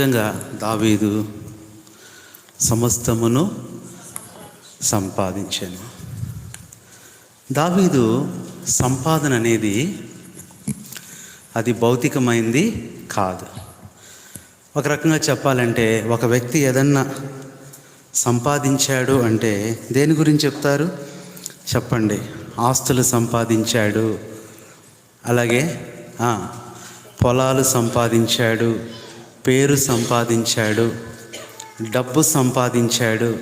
నిజంగా దావీదు సమస్తమును సంపాదించాను. దావీదు సంపాదన అనేది అది భౌతికమైంది కాదు. ఒక రకంగా చెప్పాలంటే ఒక వ్యక్తి ఏదన్నా సంపాదించాడు అంటే దేని గురించి చెప్తారు? చెప్పండి. ఆస్తులు సంపాదించాడు. అలాగే పొలాలు సంపాదించాడు. పేరు సంపాదించాడు డబ్బు సంపాదించాడు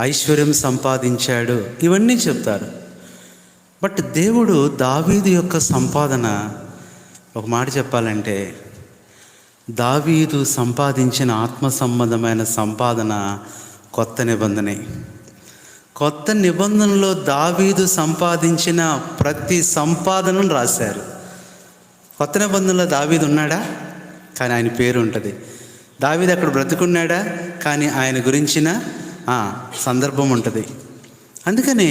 ఐశ్వర్యం సంపాదించాడు ఇవన్నీ చెప్తారు. బట్ దేవుడు దావీదు యొక్క సంపాదన ఒక మాట చెప్పాలంటే దావీదు సంపాదించిన ఆత్మ సంబంధమైన సంపాదన కొత్త నిబంధనే. కొత్త నిబంధనలో దావీదు సంపాదించిన ప్రతి సంపాదనను రాశారు. కొత్త నిబంధనలో దావీదు ఉన్నాడా? కానీ ఆయన పేరు ఉంటుంది. దావీదు అక్కడ బ్రతుకున్నాడా? కానీ ఆయన గురించిన సందర్భం ఉంటుంది. అందుకని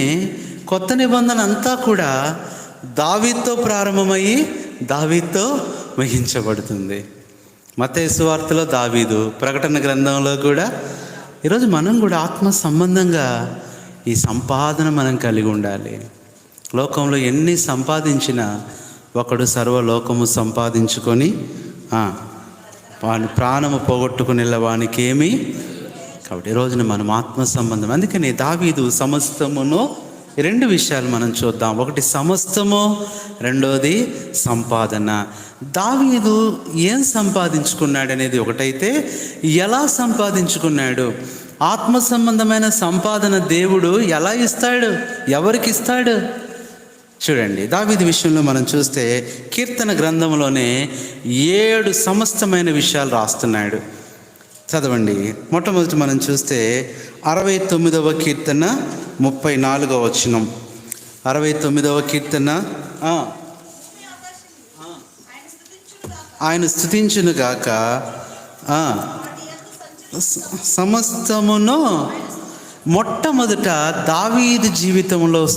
కొత్త నిబంధన అంతా కూడా దావీతో ప్రారంభమయ్యి దావీతో వహించబడుతుంది. మతేసు వార్తలో దావీదు ప్రకటన గ్రంథంలో కూడా ఈరోజు మనం కూడా ఆత్మ సంబంధంగా ఈ సంపాదన మనం కలిగి ఉండాలి. లోకంలో ఎన్ని సంపాదించినా ఒకడు సర్వలోకము సంపాదించుకొని వాని ప్రాణము పోగొట్టుకుని వానికి ఏమి కాబట్టి ఈ రోజున మనం ఆత్మ సంబంధం. అందుకని దావీదు సమస్తమును రెండు విషయాలు మనం చూద్దాం. ఒకటి సమస్తము రెండోది సంపాదన. దావీదు ఏం సంపాదించుకున్నాడు అనేది ఒకటైతే ఎలా సంపాదించుకున్నాడు? ఆత్మ సంబంధమైన సంపాదన దేవుడు ఎలా ఇస్తాడు? ఎవరికి ఇస్తాడు? చూడండి దావీది విషయంలో మనం చూస్తే కీర్తన గ్రంథంలోనే ఏడు సమస్తమైన విషయాలు రాస్తున్నాడు. చదవండి మొట్టమొదటి మనం చూస్తే అరవై తొమ్మిదవ కీర్తన ముప్పై నాలుగవ వచనం. అరవై తొమ్మిదవ కీర్తన ఆయన స్థుతించునుగాక ఆ, సమస్తమును మొట్టమొదట దావీదు జీవితంలో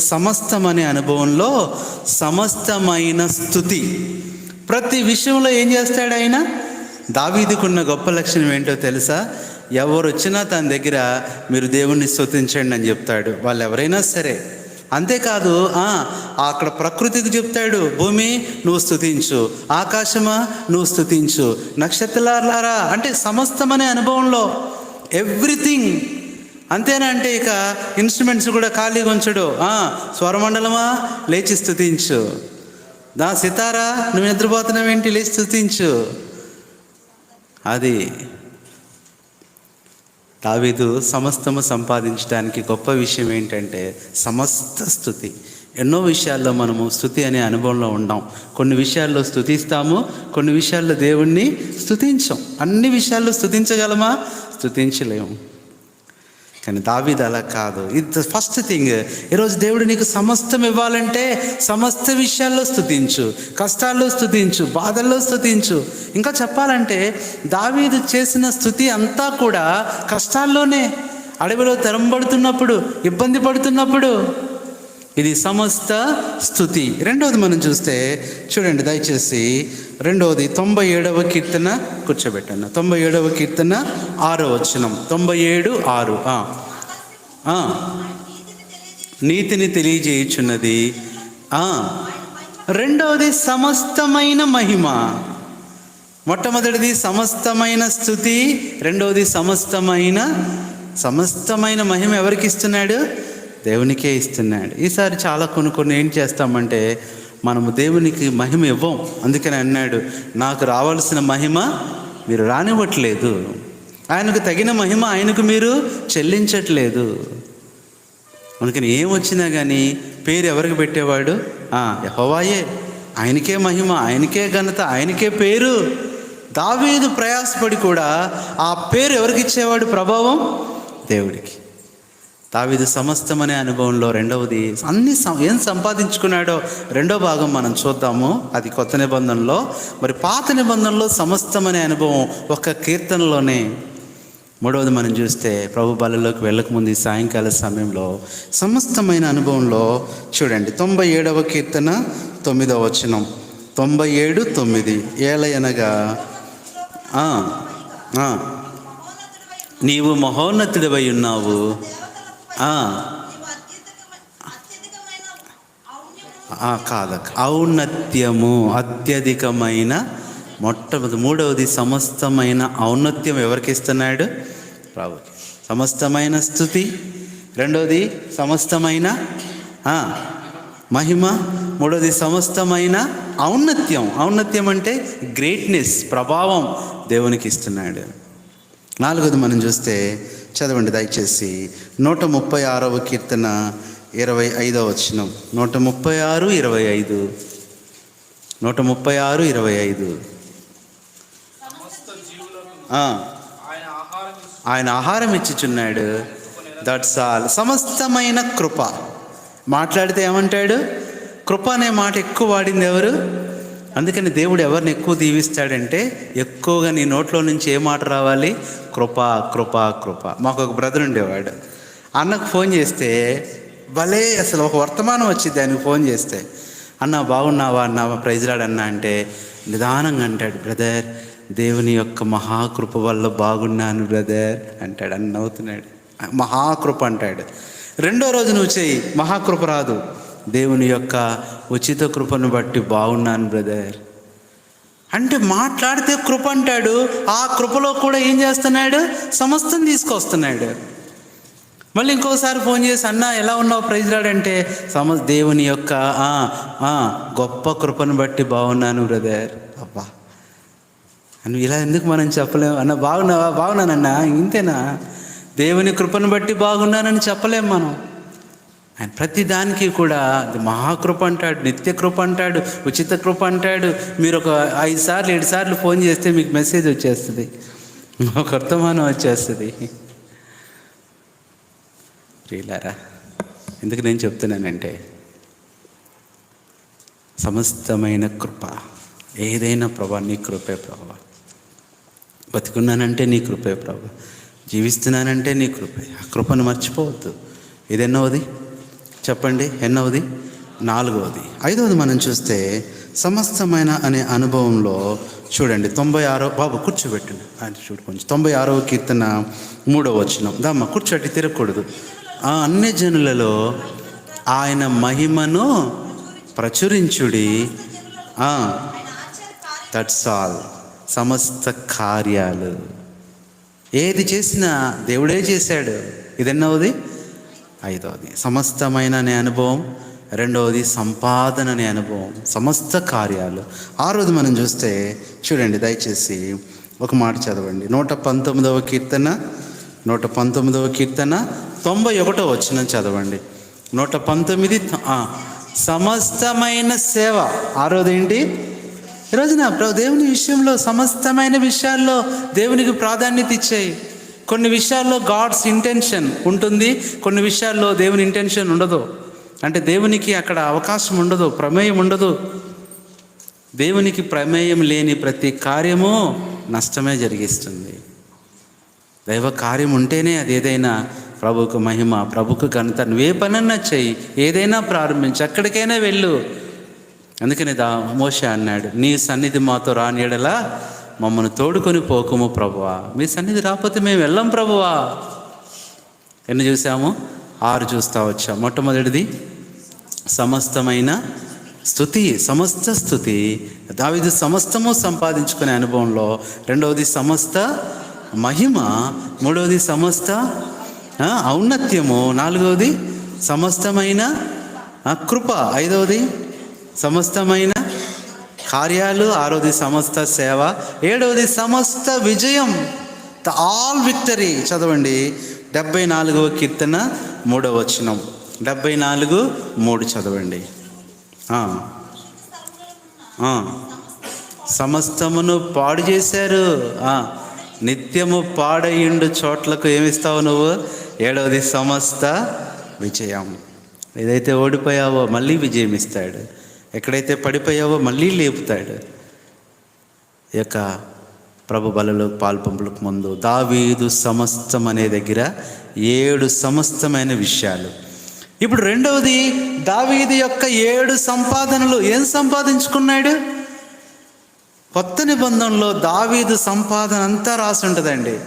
సమస్తం అనే అనుభవంలో సమస్తమైన స్థుతి. ప్రతి విషయంలో ఏం చేస్తాడు ఆయన? దావీదుకున్న గొప్ప లక్షణం ఏంటో తెలుసా? ఎవరు వచ్చినా తన దగ్గర మీరు దేవుణ్ణి స్థుతించండి అని చెప్తాడు. వాళ్ళు ఎవరైనా సరే. అంతేకాదు ఆ, అక్కడ ప్రకృతికి చెప్తాడు భూమి నువ్వు స్థుతించు ఆకాశమా నువ్వు స్థుతించు నక్షత్రాలారా? అంటే సమస్తమనే అనుభవంలో. ఎవ్రీథింగ్ అంతేనా అంటే ఇక ఇన్స్ట్రుమెంట్స్ కూడా ఖాళీగా ఉంచడు. స్వరమండలమా? లేచి స్థుతించు దా సితారా నువ్వు నిద్రపోతున్నావేంటి లేచి స్థుతించు అది దావీదు సమస్తము సంపాదించడానికి గొప్ప విషయం ఏంటంటే సమస్త స్థుతి ఎన్నో విషయాల్లో మనము స్థుతి అనే అనుభవంలో ఉండాం. కొన్ని విషయాల్లో స్థుతిస్తాము కొన్ని విషయాల్లో దేవుణ్ణి స్థుతించం అన్ని విషయాల్లో స్థుతించగలమా స్థుతించలేము కానీ దావీది అలా కాదు. ఇది ఫస్ట్ థింగ్ ఈరోజు దేవుడు నీకు సమస్తం ఇవ్వాలంటే సమస్త విషయాల్లో స్థుతించు కష్టాల్లో స్థుతించు బాధల్లో స్థుతించు ఇంకా చెప్పాలంటే దావీదు చేసిన స్థుతి అంతా కూడా కష్టాల్లోనే. అడవిలో తెరంబడుతున్నప్పుడు ఇబ్బంది పడుతున్నప్పుడు ఇది సమస్త స్థుతి రెండవది మనం చూస్తే చూడండి దయచేసి రెండవది తొంభై ఏడవ కీర్తన కూర్చోబెట్టాను తొంభై ఏడవ కీర్తన ఆరో వచనం. తొంభై ఏడు ఆరు నీతిని తెలియజేయుచున్నది. రెండవది సమస్తమైన మహిమ. మొట్టమొదటిది సమస్తమైన స్థుతి. రెండవది సమస్తమైన సమస్తమైన మహిమ ఎవరికి ఇస్తున్నాడు? దేవునికే ఇస్తున్నాడు. ఈసారి చాలా కొన్ని కొన్ని ఏం చేస్తామంటే మనము దేవునికి మహిమ ఇవ్వం. అందుకని అన్నాడు నాకు రావాల్సిన మహిమ మీరు రానివ్వట్లేదు. ఆయనకు తగిన మహిమ ఆయనకు మీరు చెల్లించట్లేదు. అందుకని ఏం వచ్చినా కానీ పేరు ఎవరికి పెట్టేవాడు? ఆ, ఆయనకే మహిమ ఆయనకే ఘనత ఆయనకే పేరు. దావీదు ప్రయాసపడి కూడా ఆ పేరు ఎవరికి ఇచ్చేవాడు? ప్రభావం దేవుడికి. దావిది సమస్తం అనే అనుభవంలో రెండవది అన్ని సం- ఏం సంపాదించుకున్నాడో రెండో భాగం మనం చూద్దాము. అది కొత్త నిబంధనలో. మరి పాత నిబంధనలో సమస్తం అనే అనుభవం ఒక కీర్తనలోనే. మూడవది మనం చూస్తే ప్రభు బలలోకి వెళ్ళకముందు ఈ సాయంకాల సమయంలో సమస్తమైన అనుభవంలో చూడండి. తొంభై ఏడవ కీర్తన తొమ్మిదవ వచనం. తొంభై ఏడు తొమ్మిది. ఏలయనగా నీవు మహోన్నతుడివై ఉన్నావు. కాదక్క. ఔన్నత్యము అత్యధికమైన మొట్టమొదటి మూడవది సమస్తమైన ఔన్నత్యం ఎవరికి ఇస్తున్నాడు? ప్రభుకి సమస్తమైన స్థుతి. రెండవది సమస్తమైన మహిమ. మూడవది సమస్తమైన ఔన్నత్యం. ఔన్నత్యం అంటే గ్రేట్నెస్ ప్రభావం దేవునికి ఇస్తున్నాడు. నాలుగోది మనం చూస్తే చదవండి దయచేసి. నూట ముప్పై ఆరవ కీర్తన ఇరవై ఐదవ వచనం. నూట ముప్పై ఆరు ఇరవై ఐదు నూట ముప్పై ఆరు ఇరవై ఐదు ఆయన ఆహారం ఆయన ఆహారం ఇచ్చుచున్నాడు. దట్స్ ఆల్ సమస్తమైన కృప. మాట్లాడితే ఏమంటాడు? కృప అనే మాట ఎక్కువ వాడింది ఎవరు? అందుకని దేవుడు ఎవరిని ఎక్కువ దీవిస్తాడంటే ఎక్కువగా నీ నోట్లో నుంచి ఏ మాట రావాలి? కృప కృప కృప. మాకు ఒక బ్రదర్ ఉండేవాడు. అన్నకు ఫోన్ చేస్తే భలే అసలు ఒక వర్తమానం వచ్చింది ఆయనకు ఫోన్ చేస్తే. అన్న బాగున్నావా అన్న? ప్రైజ్లాడు అన్న అంటే నిదానంగా అంటాడు బ్రదర్ దేవుని యొక్క మహాకృప వల్ల బాగున్నాను బ్రదర్. అంటాడు. అన్న నవ్వుతున్నాడు. మహాకృప అంటాడు. రెండో రోజు నువ్వు చేయి మహాకృప రాదు. దేవుని యొక్క ఉచిత కృపను బట్టి బాగున్నాను బ్రదర్. అంటే మాట్లాడితే కృప అంటాడు ఆ కృపలో కూడా ఏం చేస్తున్నాడు? సమస్తం తీసుకొస్తున్నాడు. మళ్ళీ ఇంకోసారి ఫోన్ చేసి అన్న ఎలా ఉన్నావు? ప్రైజ్ రాడంటే సమ దేవుని యొక్క ఆ, గొప్ప కృపను బట్టి బాగున్నాను బ్రదర్. అబ్బా. అని ఇలా ఎందుకు మనం చెప్పలేము అన్న బాగున్నావా? బాగున్నానన్నా ఇంతేనా? దేవుని కృపను బట్టి బాగున్నానని చెప్పలేం మనం. ఆయన ప్రతి దానికి కూడా మహాకృప అంటాడు నిత్య కృప అంటాడు ఉచిత కృప అంటాడు. మీరు ఒక ఐదు సార్లు ఏడు సార్లు ఫోన్ చేస్తే మీకు మెసేజ్ వచ్చేస్తుంది. ఒక వర్తమానం వచ్చేస్తుంది. ప్రియులారా ఎందుకు నేను చెప్తున్నానంటే సమస్తమైన కృప ఏదైనా ప్రభా నీ కృపే ప్రభా. బతుకున్నానంటే నీ కృపే ప్రభా. జీవిస్తున్నానంటే నీ కృపే. ఆ కృపను మర్చిపోవద్దు. ఏదైనా ఎన్నవది చెప్పండి ఎన్నవది? నాలుగవది. ఐదవది మనం చూస్తే సమస్తమైన అనే అనుభవంలో చూడండి తొంభై ఆరో బాబు కూర్చోబెట్టండి. ఆయన చూడు కొంచెం. తొంభై ఆరవ కీర్తన మూడవ వచనం. దమ్మ కూర్చోటి తిరగకూడదు. ఆ అన్ని జనులలో ఆయన మహిమను ప్రచురించుడి. దట్స్ ఆల్ సమస్త కార్యాలు. ఏది చేసినా దేవుడే చేశాడు. ఇదెన్నవది? ఐదవది సమస్తమైన అనే అనుభవం. రెండవది సంపాదన అనే అనుభవం. సమస్త కార్యాలు. ఆరోది మనం చూస్తే చూడండి దయచేసి ఒక మాట చదవండి. నూట పంతొమ్మిదవ కీర్తన నూట పంతొమ్మిదవ కీర్తన తొంభై ఒకటో వచ్చిన చదవండి. నూట పంతొమ్మిది సమస్తమైన సేవ. ఆరోది ఏంటి? ఈరోజున దేవుని విషయంలో సమస్తమైన విషయాల్లో దేవునికి ప్రాధాన్యత ఇచ్చాయి. కొన్ని విషయాల్లో గాడ్స్ ఇంటెన్షన్ ఉంటుంది కొన్ని విషయాల్లో దేవుని ఇంటెన్షన్ ఉండదు. అంటే దేవునికి అక్కడ అవకాశం ఉండదు ప్రమేయం ఉండదు. దేవునికి ప్రమేయం లేని ప్రతి కార్యము నష్టమే జరిగిస్తుంది. దైవ కార్యం ఉంటేనే అది ఏదైనా ప్రభుకు మహిమ ప్రభుకు ఘనత నువ్వే పనన్నా చెయ్యి ఏదైనా ప్రారంభించి ఎక్కడికైనా వెళ్ళు. అందుకని దా మోష అన్నాడు నీ సన్నిధి మాతో రానియడలా మమ్మల్ని తోడుకొని పోకుము ప్రభువా. మీ సన్నిధి రాకపోతే మేము వెళ్ళం ప్రభువా. ఎన్ని చూసాము? ఆరు చూస్తా వచ్చాం. మొట్టమొదటిది సమస్తమైన స్థుతి సమస్త స్థుతి దావిది సమస్తము సంపాదించుకునే అనుభవంలో రెండవది సమస్త మహిమ మూడవది సమస్త ఔన్నత్యము నాలుగవది సమస్తమైన కృప ఐదవది సమస్తమైన కార్యాలు ఆరోది సమస్త సేవ ఏడవది సమస్త విజయం. ద ఆల్ విక్టరీ చదవండి. డెబ్బై నాలుగవ కీర్తన మూడవ వచనం. డెబ్బై నాలుగు మూడు చదవండి. సమస్తమును పాడు చేశారు. నిత్యము పాడయిండు చోట్లకు ఏమిస్తావు నువ్వు? ఏడవది సమస్త విజయం. ఏదైతే ఓడిపోయావో మళ్ళీ విజయం ఇస్తాడు. ఎక్కడైతే పడిపోయావో మళ్ళీ లేపుతాడు. ఈ యొక్క ప్రభు బలలో పాల్పంపులకు ముందు దావీదు సమస్తం అనే దగ్గర ఏడు సమస్తమైన విషయాలు. ఇప్పుడు రెండవది దావీదు యొక్క ఏడు సంపాదనలు ఏం సంపాదించుకున్నాడు? కొత్త నిబంధనలో దావీదు సంపాదన అంతా రాసి ఉంటుందండి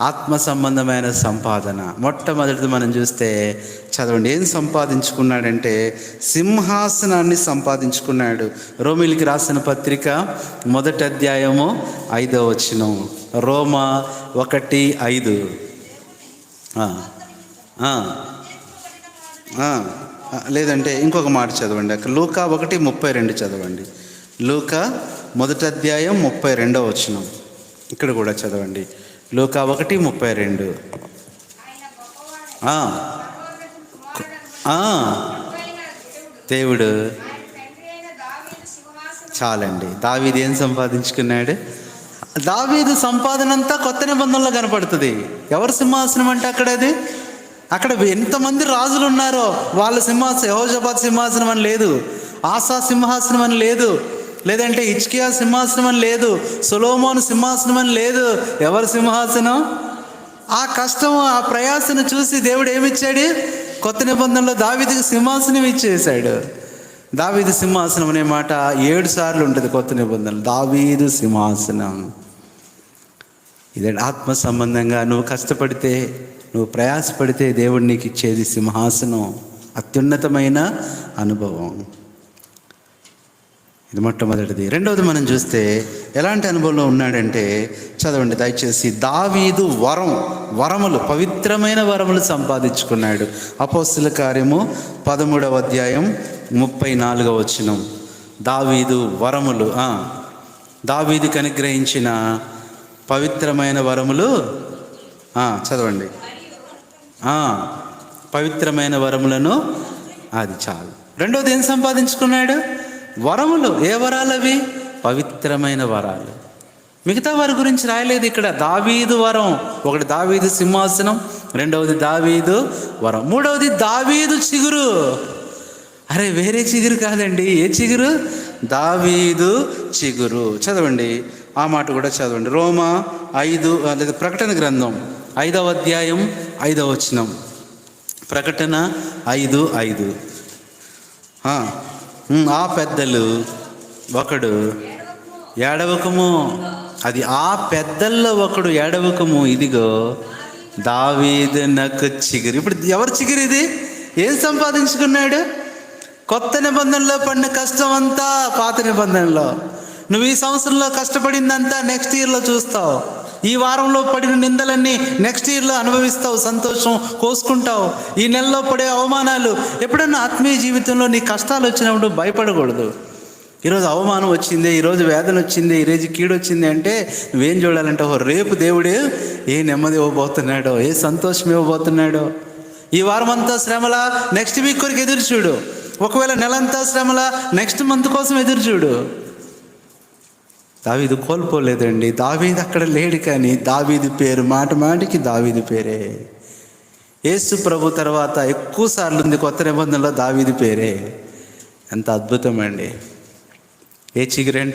ఆత్మ సంబంధమైన సంపాదన. మొట్టమొదటిది మనం చూస్తే చదవండి ఏం సంపాదించుకున్నాడంటే సింహాసనాన్ని సంపాదించుకున్నాడు. రోమిలికి రాసిన పత్రిక మొదటి అధ్యాయము ఐదో వచనం. రోమా ఒకటి ఐదు. లేదంటే ఇంకొక మాట చదవండి అక్కడ. లూకా ఒకటి ముప్పై రెండు చదవండి. లూకా మొదటి అధ్యాయం ముప్పై రెండో వచనం. ఇక్కడ కూడా చదవండి. లోక ఒకటి ముప్పై రెండు. దేవుడు. చాలండి. దావీది ఏం సంపాదించుకున్నాడు? దావీదు సంపాదన అంతా కొత్త నిబంధనలో కనపడుతుంది. ఎవరు సింహాసనం అంటే అక్కడ అది? అక్కడ ఎంతమంది రాజులు ఉన్నారో వాళ్ళ సింహాసనం యహోజాబాద్ సింహాసనం అని లేదు. ఆశా సింహాసనం అని లేదు. లేదంటే ఇచ్కియా సింహాసనం అని లేదు సులోమోను సింహాసనం అని లేదు. ఎవరి సింహాసనం? ఆ కష్టం ఆ ప్రయాసను చూసి దేవుడు ఏమిచ్చాడు? కొత్త నిబంధనలో దావిదికి సింహాసనం ఇచ్చేసాడు దావీదు సింహాసనం అనే మాట ఏడు సార్లు ఉంటుంది కొత్త నిబంధనలు. దావీదు సింహాసనం. ఇదే ఆత్మ సంబంధంగా నువ్వు కష్టపడితే నువ్వు ప్రయాసపడితే దేవుడు నీకు ఇచ్చేది సింహాసనం. అత్యున్నతమైన అనుభవం. ఇది మొట్టమొదటిది. రెండవది మనం చూస్తే ఎలాంటి అనుభవంలో ఉన్నాడంటే చదవండి దయచేసి దావీదు వరం వరములు పవిత్రమైన వరములు సంపాదించుకున్నాడు. అపోస్తుల కార్యము పదమూడవ అధ్యాయం ముప్పై నాలుగవ వచనం. దావీదు వరములు ఆ, అనుగ్రహించిన పవిత్రమైన వరములు చదవండి. పవిత్రమైన వరములను అది చాలు. రెండోది ఏం సంపాదించుకున్నాడు? వరములు. ఏ వరాలు అవి పవిత్రమైన వరాలు. మిగతా వారి గురించి రాయలేదు ఇక్కడ. దావీదు వరం. ఒకటి దావీదు సింహాసనం రెండవది దావీదు వరం. మూడవది దావీదు చిగురు. అరే వేరే చిగురు కాదండి. ఏ చిగురు? దావీదు చిగురు. చదవండి. ఆ మాట కూడా చదవండి. రోమా ఐదు లేదా ప్రకటన గ్రంథం. ఐదవ అధ్యాయం ఐదవ వచనం. ప్రకటన ఐదు ఐదు. ఆ, పెద్దలు ఒకడు ఏడవకము. అది ఆ పెద్దల్లో ఒకడు ఏడవకము. ఇదిగో దావీదు నాకు చిగురు. ఇప్పుడు ఎవరు చిగురు ఇది? ఏం సంపాదించుకున్నాడు? కొత్త నిబంధనలో పడిన కష్టం అంతా పాత నిబంధనలో. నువ్వు ఈ సంవత్సరంలో కష్టపడిందంతా నెక్స్ట్ ఇయర్లో చూస్తావు. ఈ వారంలో పడిన నిందలన్నీ నెక్స్ట్ ఇయర్లో అనుభవిస్తావు సంతోషం కోసుకుంటావు. ఈ నెలలో పడే అవమానాలు ఎప్పుడన్నా ఆత్మీయ జీవితంలో నీ కష్టాలు వచ్చినప్పుడు భయపడకూడదు. ఈరోజు అవమానం వచ్చింది ఈరోజు వేదన వచ్చింది ఈరోజు కీడు వచ్చింది అంటే నువ్వేం చూడాలంటే ఓ రేపు దేవుడు ఏ నెమ్మది ఇవ్వబోతున్నాడో ఏ సంతోషం ఇవ్వబోతున్నాడో. ఈ వారం అంతా శ్రమల నెక్స్ట్ వీక్ కొరకు ఎదురు చూడు. ఒకవేళ నెలంతా శ్రమల నెక్స్ట్ మంత్ కోసం ఎదురు చూడు. దావీదు కోల్పోలేదండి. దావీదు అక్కడ లేడు కానీ దావీదు పేరు మాట మాటికి దావీదు పేరే. యేసు ప్రభు తర్వాత ఎక్కువసార్లు ఉంది కొత్త నిబంధనలో దావీది పేరే. ఎంత అద్భుతం అండి ఏ చిగురంట?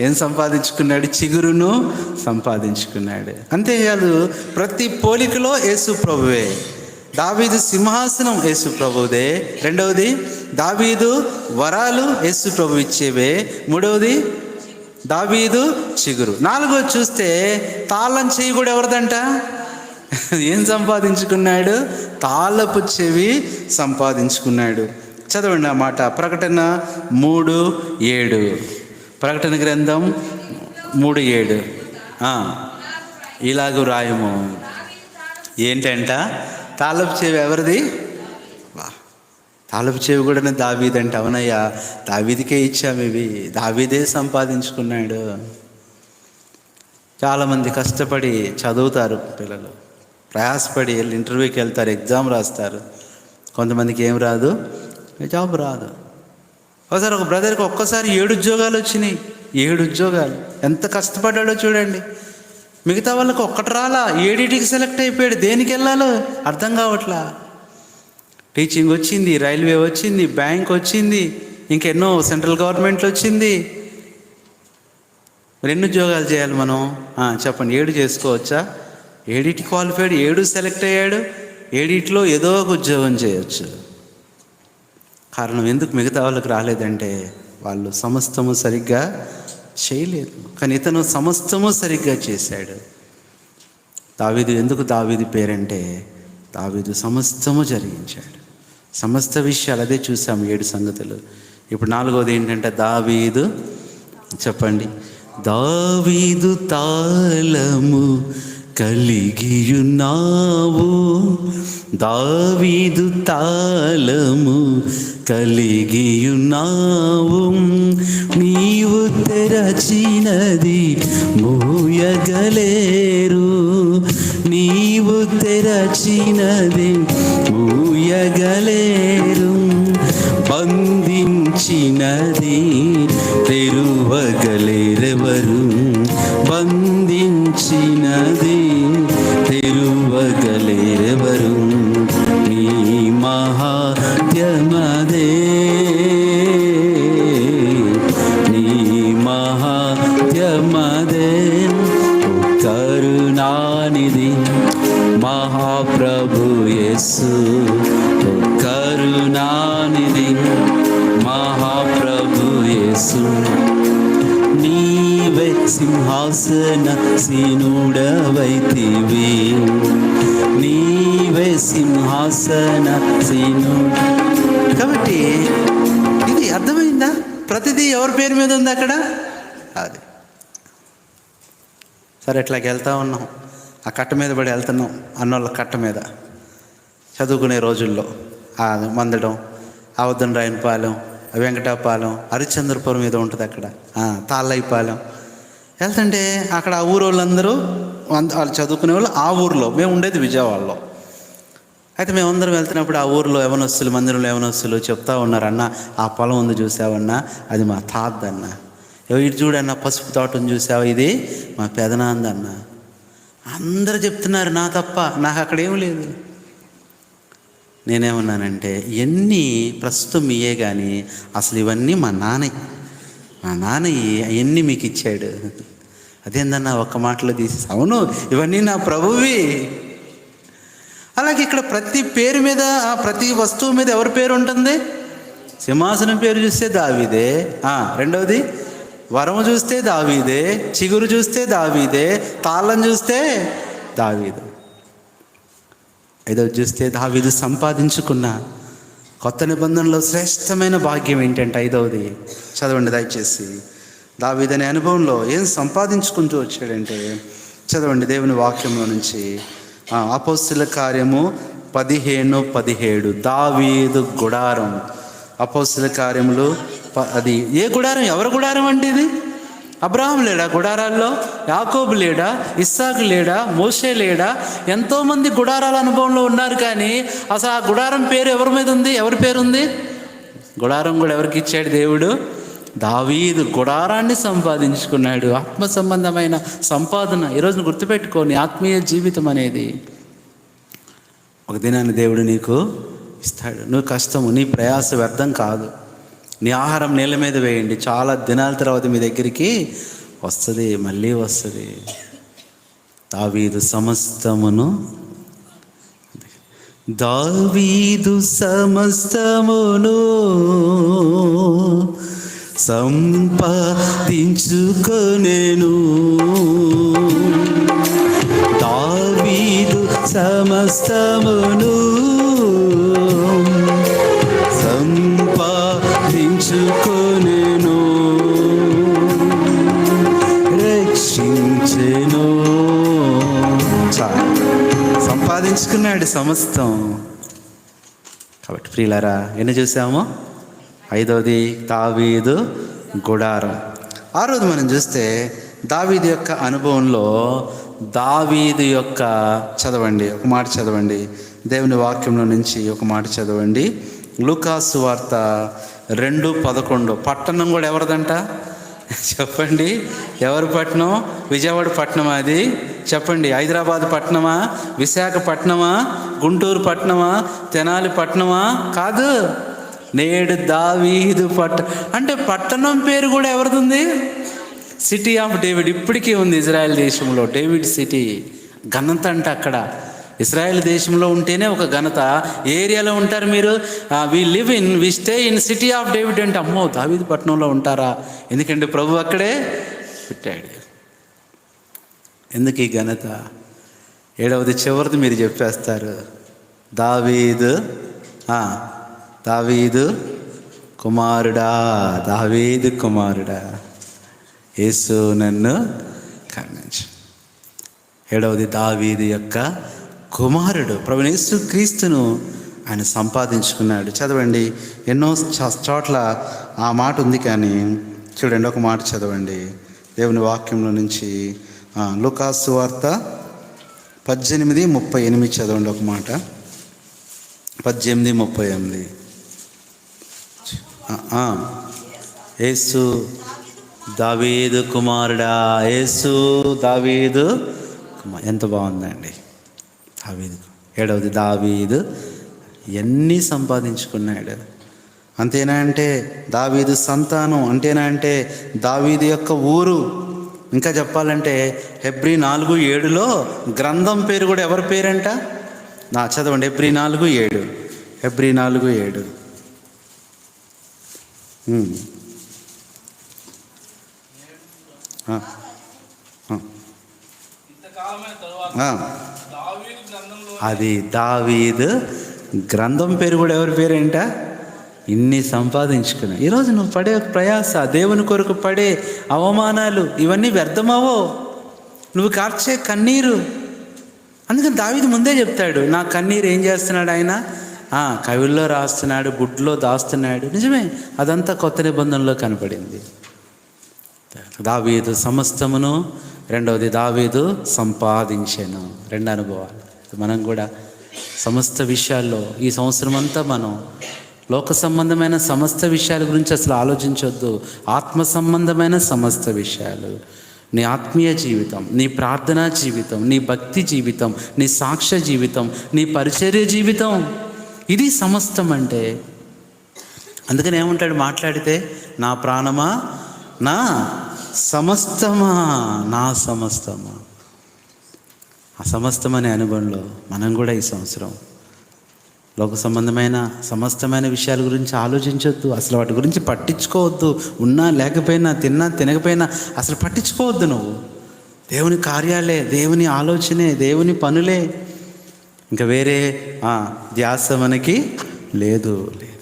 ఏం సంపాదించుకున్నాడు? చిగురును సంపాదించుకున్నాడు. అంతేకాదు ప్రతి పోలికలో యేసు ప్రభువే. దావీదు సింహాసనం యేసు ప్రభుదే. రెండవది దావీదు వరాలు యేసు ప్రభు ఇచ్చేవే. మూడవది దావీదు చిగురు. నాలుగోది చూస్తే తాళం చెయ్యి కూడా ఎవరిదంట? ఏం సంపాదించుకున్నాడు? తాళపు చెవి సంపాదించుకున్నాడు. చదవండి ఆ మాట. ప్రకటన మూడు ఏడు. ప్రకటన గ్రంథం మూడు ఏడు. ఇలాగ రాయము. ఏంటంట? తాళపు చెవి ఎవరిది? తాలపు చెవి కూడా దావీదంట అవునయ్యా దావీదికే ఇచ్చాము ఇవి. దావీదే సంపాదించుకున్నాడు. చాలామంది కష్టపడి చదువుతారు పిల్లలు. ప్రయాసపడి వెళ్ళి ఇంటర్వ్యూకి వెళ్తారు ఎగ్జామ్ రాస్తారు. కొంతమందికి ఏం రాదు? జాబ్ రాదు. ఒకసారి ఒక బ్రదర్కి ఒక్కసారి ఏడు ఉద్యోగాలు వచ్చినాయి. ఏడు ఉద్యోగాలు. ఎంత కష్టపడ్డాడో చూడండి. మిగతా వాళ్ళకి ఒక్కటి రాలా. ఏడిటికి సెలెక్ట్ అయిపోయాడు. దేనికి వెళ్ళాలో? అర్థం కావట్లా. టీచింగ్ వచ్చింది రైల్వే వచ్చింది బ్యాంక్ వచ్చింది ఇంకెన్నో సెంట్రల్ గవర్నమెంట్ వచ్చింది. మరి ఎన్ని ఉద్యోగాలు చేయాలి మనం. చెప్పండి ఏడు చేసుకోవచ్చా? ఏడిటి క్వాలిఫైడ్ ఏడు సెలెక్ట్ అయ్యాడు. ఏడిట్లో ఏదో ఒక ఉద్యోగం చేయొచ్చు. కారణం ఎందుకు మిగతా వాళ్ళకి రాలేదంటే వాళ్ళు సమస్తము సరిగ్గా చేయలేదు. కానీ ఇతను సమస్తము సరిగ్గా చేశాడు. దావీదు ఎందుకు దావీదు పేరంటే దావీదు సమస్తము జరిగించాడు. సమస్త విషయాలు అదే చూసాం ఏడు సంగతులు. ఇప్పుడు నాలుగోది ఏంటంటే దావీదు చెప్పండి. దావీదు తాళము కలిగియున్నావు. దావీదు తాళము కలిగియున్నావు. నీవు తెరచినది మూయగలేరు. నీవు తెరచినది ఊయగలేరు బంధించినది తెరువగ మహాప్రభు యేసు కరుణానిధి మహాప్రభు యేసు. నీవే సింహాసన సీనుడవైతివి నీవే సింహాసన సీను కాబట్టి ఇది అర్థమైందా? ప్రతిదీ ఎవరి పేరు మీద ఉంది అక్కడ? అది. సరే ఇట్లాగ వెళ్తా ఉన్నాం. ఆ కట్ట మీద పడి వెళ్తున్నాం అన్నోళ్ళ కట్ట మీద. చదువుకునే రోజుల్లో ఆ మందడం అవద్దం రాయనపాలెం వెంకటాపాలెం హరిశ్చంద్రపురం మీద ఉంటుంది అక్కడ తాళ్ళైపాలెం. వెళ్తుంటే అక్కడ ఆ ఊరు వాళ్ళందరూ వాళ్ళు చదువుకునే వాళ్ళు ఆ ఊర్లో మేము ఉండేది విజయవాడలో. అయితే మేమందరం వెళ్తున్నప్పుడు ఆ ఊర్లో యవనస్తులు మందిరంలో యవనస్తులు చెప్తా ఉన్నారన్న ఆ పొలం ఉంది చూసావన్నా అది మా తాద్దన్న ఇటు చూడన్న పసుపు తోటను చూసావా ఇది మా పెదనాందన్న అందరు చెప్తున్నారు నా తప్ప నాకు అక్కడ ఏం లేదు. నేనేమన్నానంటే ఇవన్నీ ప్రస్తుతం మీయే కానీ అసలు ఇవన్నీ మా నాన్నయ్య మా నాన్నయ్య అవన్నీ మీకు ఇచ్చాడు? అదేందన్నా ఒక్క మాటలో తీసి అవును ఇవన్నీ నా ప్రభువి. అలాగే ఇక్కడ ప్రతి పేరు మీద ఆ ప్రతి వస్తువు మీద ఎవరి పేరు ఉంటుంది? సింహాసనం పేరు చూస్తే దావిదే. రెండవది? వరము చూస్తే దావీదే చిగురు చూస్తే దావీదే తాళం చూస్తే దావీదు. ఐదవది చూస్తే దావీదు సంపాదించుకున్న కొత్త నిబంధనలో శ్రేష్టమైన భాగ్యం ఏంటంటే ఐదవది. చదవండి దయచేసి. దావీదు అనే అనుభవంలో ఏం సంపాదించుకుంటూ వచ్చాడంటే చదవండి దేవుని వాక్యంలో నుంచి. అపోస్తుల కార్యము పదిహేను పదిహేడు. దావీదు గుడారం. అపోస్తుల కార్యములు అది ఏ గుడారం? ఎవరి గుడారం అంటే ఇది? అబ్రాహం లేడా గుడారాల్లో? యాకోబు లేడా? ఇస్సాక్ లేడా? మోషే లేడా? ఎంతోమంది గుడారాల అనుభవంలో ఉన్నారు కానీ అసలు ఆ గుడారం పేరు ఎవరి మీద ఉంది? ఎవరి పేరు ఉంది? గుడారం కూడా ఎవరికి ఇచ్చాడు దేవుడు? దావీదు గుడారాన్ని సంపాదించుకున్నాడు. ఆత్మ సంబంధమైన సంపాదన. ఈరోజు గుర్తుపెట్టుకోని ఆత్మీయ జీవితం అనేది. ఒక దినాన్ని దేవుడు నీకు ఇస్తాడు. నువ్వు కష్టము నీ ప్రయాస వ్యర్థం కాదు. నీ ఆహారం నేల మీద వేయండి. చాలా దినాల తర్వాత మీ దగ్గరికి వస్తుంది మళ్ళీ వస్తుంది. దావీదు సమస్తమును దావీదు సమస్తమును సంపాదించుకొనెను. దావీదు సమస్తమును తీసుకున్నాడు సమస్తం. కాబట్టి ప్రియులారా ఎన్ని చూసాము? ఐదవది దావీదు గుడారం. ఆ రోజు మనం చూస్తే దావీదు యొక్క అనుభవంలో దావీదు యొక్క చదవండి ఒక మాట చదవండి. దేవుని వాక్యంలో నుంచి ఒక మాట చదవండి. లూకాసు వార్త రెండు పదకొండు. పట్టణం కూడా ఎవరిదంట? చెప్పండి. ఎవరి పట్నం విజయవాడ పట్నమా అది? చెప్పండి. హైదరాబాద్ పట్నమా విశాఖపట్నమా? గుంటూరు పట్నమా తెనాలి పట్నమా కాదు. నేడు దావీదు పట్ట అంటే పట్టణం పేరు కూడా ఎవరిది సిటీ ఆఫ్ డేవిడ్ ఇప్పటికీ ఉంది ఇజ్రాయెల్ దేశంలో. డేవిడ్ సిటీ ఘనత అంటే అక్కడ. ఇస్రాయేల్ దేశంలో ఉంటేనే ఒక ఘనత. ఏరియాలో ఉంటారు మీరు? We live in we stay in city of David అంటే అమ్మో దావీదు పట్టణంలో ఉంటారా? ఎందుకంటే ప్రభు అక్కడే పుట్టాడు. ఎందుకు ఈ ఘనత? ఏడవది చివరిది మీరు చెప్పేస్తారు. దావీదు దావీదు కుమారుడా దావీదు కుమారుడా. యేసు నన్ను కరుణించు. ఏడవది దావీది యొక్క కుమారుడు ప్రభు క్రీస్తును ఆయన సంపాదించుకున్నాడు. చదవండి. ఎన్నో చోట్ల ఆ మాట ఉంది కానీ చూడండి ఒక మాట చదవండి. దేవుని వాక్యంలో నుంచి లుకాసు వార్త పద్దెనిమిది ముప్పై ఎనిమిది చదవండి ఒక మాట. పద్దెనిమిది ముప్పై ఎనిమిది. ఏసు దావీదు కుమారుడా. ఏసు దావీదు కుమార్ ఎంత బాగుందండి. దావీదు. ఏడవది దావీదు ఎన్ని సంపాదించుకున్నాడు? అంతేనా అంటే దావీదు సంతానం అంతేనా అంటే దావీదు యొక్క ఊరు? ఇంకా చెప్పాలంటే హెబ్రి నాలుగు ఏడులో గ్రంథం పేరు కూడా ఎవరి పేరంట? నా చదవండి హెబ్రి నాలుగు ఏడు. హెబ్రి నాలుగు ఏడు. ఆ. అది దావీదు గ్రంథం పేరు కూడా ఎవరి పేరేంట? ఇన్ని సంపాదించుకున్నా ఈరోజు నువ్వు పడే ప్రయాస దేవుని కొరకు పడే అవమానాలు ఇవన్నీ వ్యర్థమవో? నువ్వు కార్చే కన్నీరు. అందుకని దావీదు ముందే చెప్తాడు నా కన్నీరు ఏం చేస్తున్నాడు ఆయన? కవిల్లో రాస్తున్నాడు గుడ్లో దాస్తున్నాడు. నిజమే అదంతా కొత్త నిబంధనలో కనపడింది. దావీదు సమస్తమును రెండవది దావీదు సంపాదించాను. రెండు అనుభవాలు. మనం కూడా సమస్త విషయాల్లో ఈ సంవత్సరం అంతా మనం లోక సంబంధమైన సమస్త విషయాల గురించి అసలు ఆలోచించొద్దు. ఆత్మ సంబంధమైన సమస్త విషయాలు. నీ ఆత్మీయ జీవితం నీ ప్రార్థనా జీవితం నీ భక్తి జీవితం నీ సాక్ష్య జీవితం నీ పరిచర్య జీవితం. ఇది సమస్తం అంటే అందుకని ఏమంటాడు? మాట్లాడితే నా ప్రాణమా? నా సమస్తమా? నా సమస్తమా? ఆ సమస్తమనే అనుభవంలో మనం కూడా ఈ సంవత్సరం లోక సంబంధమైన సమస్తమైన విషయాల గురించి ఆలోచించవద్దు అసలు వాటి గురించి పట్టించుకోవద్దు ఉన్నా లేకపోయినా తిన్నా తినకపోయినా అసలు పట్టించుకోవద్దు నువ్వు. దేవుని కార్యాలే దేవుని ఆలోచనే దేవుని పనులే. ఇంకా వేరే ధ్యాస మనకి లేదు. లేదు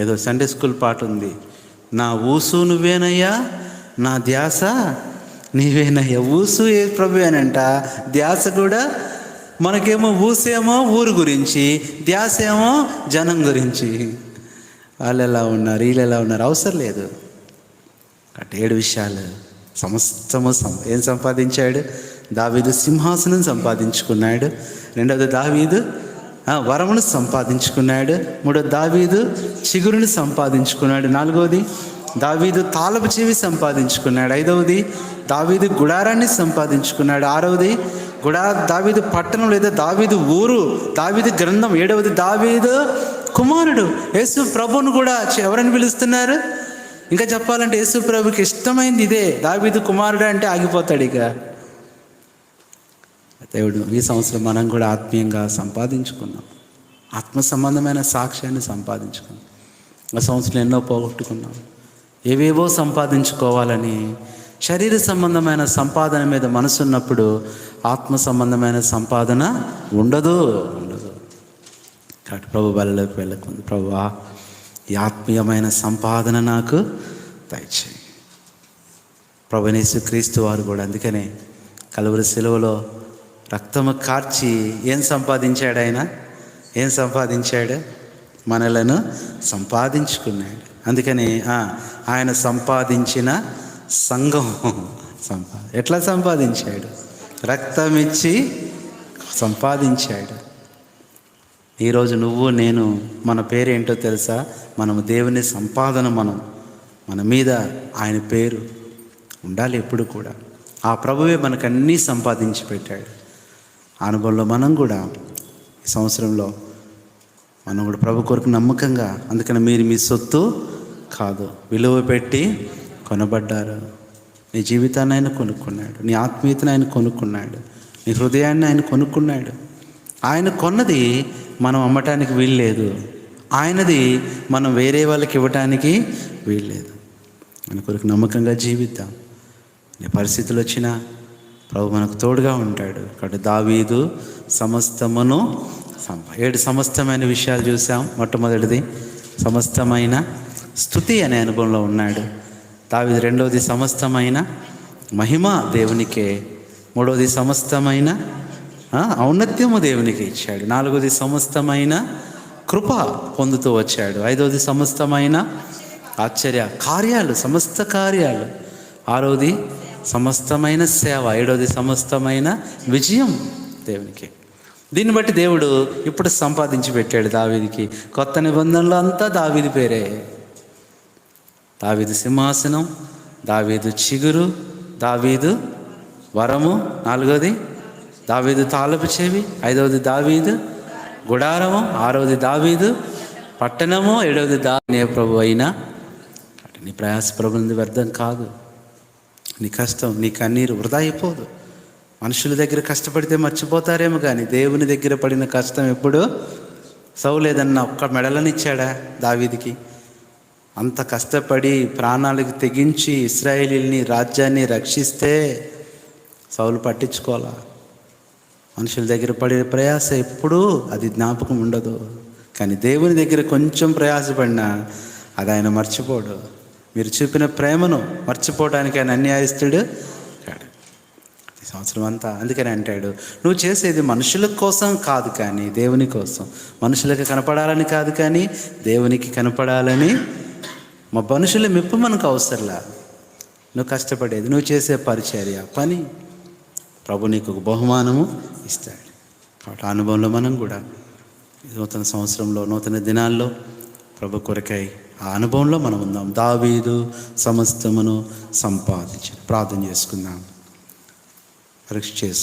ఏదో సండే స్కూల్ పాట ఉంది. నా ఊసు నువ్వేనయ్యా నా ధ్యాస నీవేనయ్యా ఊసు? ఏ ప్రభు అనంట ధ్యాస కూడా మనకేమో ఊసేమో ఊరు గురించి ధ్యాస ఏమో జనం గురించి. వాళ్ళు ఎలా ఉన్నారు? వీళ్ళు ఎలా ఉన్నారు? అవసరం లేదు. అటు ఏడు విషయాలు. సమస్తము సం ఏం సంపాదించాడు? దావీదు సింహాసనం సంపాదించుకున్నాడు. రెండవది దావీదు వరమును సంపాదించుకున్నాడు. మూడో దావీదు చిగురుని సంపాదించుకున్నాడు. నాలుగవది దావీదు తాలపు చెవి సంపాదించుకున్నాడు. ఐదవది దావీదు గుడారాన్ని సంపాదించుకున్నాడు. ఆరవది గుడా దావీదు పట్టణం లేదా దావీదు ఊరు దావీదు గ్రంథం ఏడవది దావీదు కుమారుడు యేసు ప్రభును కూడా ఎవరని పిలుస్తున్నారు? ఇంకా చెప్పాలంటే యేసు ప్రభుకి ఇష్టమైంది ఇదే. దావీదు కుమారుడు అంటే ఆగిపోతాడు ఇక. దేవుడు ఈ సంవత్సరం మనం కూడా ఆత్మీయంగా సంపాదించుకున్నాం ఆత్మ సంబంధమైన సాక్ష్యాన్ని సంపాదించుకున్నాం ఆ సంవత్సరం ఎన్నో పోగొట్టుకున్నాం. ఏవేవో సంపాదించుకోవాలని శరీర సంబంధమైన సంపాదన మీద మనసున్నప్పుడు ఆత్మ సంబంధమైన సంపాదన ఉండదు. ఉండదు. కాబట్టి ప్రభు బలలోకి వెళ్ళకుంది ప్రభువా ఈ ఆత్మీయమైన సంపాదన నాకు దయచేయి. ప్రభునేసు క్రీస్తు వారు కూడా అందుకనే కలువురి సెలవులో రక్తము కార్చి ఏం సంపాదించాడు ఆయన? ఏం సంపాదించాడు? మనలను సంపాదించుకున్నాడు. అందుకని ఆయన సంపాదించిన సంఘం. సంపా ఎట్లా సంపాదించాడు? రక్తం ఇచ్చి సంపాదించాడు. ఈరోజు నువ్వు నేను మన పేరేంటో తెలుసా? మనము దేవుని సంపాదన మనం. మన మీద ఆయన పేరు ఉండాలి ఎప్పుడు కూడా. ఆ ప్రభువే మనకు అన్నీ సంపాదించి పెట్టాడు. అనుభవంలో మనం కూడా ఈ సంవత్సరంలో మనం కూడా ప్రభు కొరకు నమ్మకంగా అందుకని మీరు మీ సొత్తు కాదు. విలువ పెట్టి కొనబడ్డారు. నీ జీవితాన్ని ఆయన కొనుక్కున్నాడు. నీ ఆత్మీయతను ఆయన కొనుక్కున్నాడు. నీ హృదయాన్ని ఆయన కొనుక్కున్నాడు. ఆయన కొన్నది మనం అమ్మటానికి వీల్లేదు. ఆయనది మనం వేరే వాళ్ళకి ఇవ్వటానికి వీల్లేదు. మన కొరకు నమ్మకంగా జీవిద్దాం. నీ పరిస్థితులు వచ్చినా ప్రభు మనకు తోడుగా ఉంటాడు. కాబట్టి దావీదు సమస్తమును ఏడు సమస్తమైన విషయాలు చూసాం మొట్టమొదటిది. సమస్తమైన స్థుతి అనే అనుభవంలో ఉన్నాడు. దావిది రెండవది సమస్తమైన మహిమ దేవునికే మూడవది సమస్తమైన ఔన్నత్యము దేవునికి ఇచ్చాడు. నాలుగవది సమస్తమైన కృప పొందుతూ వచ్చాడు. ఐదవది సమస్తమైన ఆశ్చర్య కార్యాలు సమస్త కార్యాలు. ఆరవది సమస్తమైన సేవ ఏడవది సమస్తమైన విజయం దేవునికి. దీన్ని బట్టి దేవుడు ఇప్పుడు సంపాదించి పెట్టాడు దావీదికి. కొత్త నిబంధనలు అంతా దావీది పేరే. దావీదు సింహాసనం దావీదు చిగురు దావీదు వరము నాలుగోది దావీదు తాళపు చెవి ఐదవది దావీదు గుడారము ఆరవది దావీదు పట్టణము ఏడవది దానే ప్రభు అయినా నీ ప్రయాస ప్రభుంది వ్యర్థం కాదు. నీ కష్టం నీ కన్నీరు వృధా అయిపోదు. మనుషుల దగ్గర కష్టపడితే మర్చిపోతారేమో కానీ దేవుని దగ్గర పడిన కష్టం ఎప్పుడు సౌలేదన్న ఒక్క మెడలనిచ్చాడా దావీదికి? అంత కష్టపడి ప్రాణాలకు తెగించి ఇస్రాయేలీని రాజ్యాన్ని రక్షిస్తే సౌలు పట్టించుకోవాలా? మనుషుల దగ్గర పడే ప్రయాస ఎప్పుడూ అది జ్ఞాపకం ఉండదు. కానీ దేవుని దగ్గర కొంచెం ప్రయాసపడినా అది ఆయన మర్చిపోడు. మీరు చూపిన ప్రేమను మర్చిపోవడానికి ఆయన అన్యాయస్తుడు సంవత్సరం అంతా అందుకని అంటాడు నువ్వు చేసేది మనుషుల కోసం కాదు కానీ దేవుని కోసం. మనుషులకు కనపడాలని కాదు కానీ దేవునికి కనపడాలని మా మనుషుల మెప్పు మనకు అవసరంలా. నువ్వు కష్టపడేది నువ్వు చేసే పరిచర్య పని. ప్రభు నీకు ఒక బహుమానము ఇస్తాడు. కాబట్టి ఆ అనుభవంలో మనం కూడా నూతన సంవత్సరంలో నూతన దినాల్లో ప్రభు కొరకై ఆ అనుభవంలో మనం ఉందాం. దావీదు సమస్తమును సంపాదించి ప్రార్థన చేసుకుందాం. పరీక్ష చేసుకుందాం